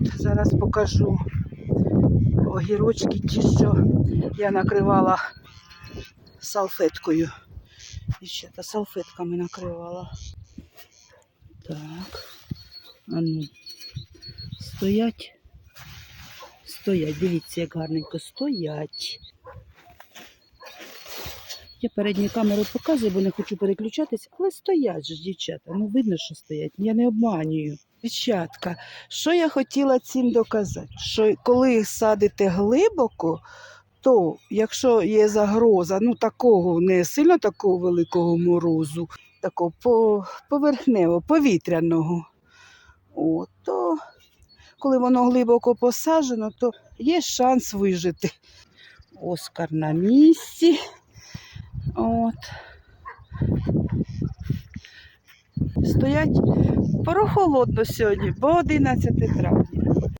Зараз покажу огірочки, ті, що я накривала салфеткою. І ще та салфетками накривала. Так. А ну. Стоять. Стоять. Дивіться, як гарненько стоять. Я передню камеру показую, бо не хочу переключатись, але стоять ж, дівчата. Ну, видно, що стоять. Я не обманюю. Дівчатка, що я хотіла цим доказати? Що коли садите глибоко, то якщо є загроза, ну такого не сильно такого великого морозу, такого по, поверхневого, повітряного, о, то коли воно глибоко посаджено, то є шанс вижити. Оскар на місці. Стоять прохолодно сьогодні, бо 11 травня.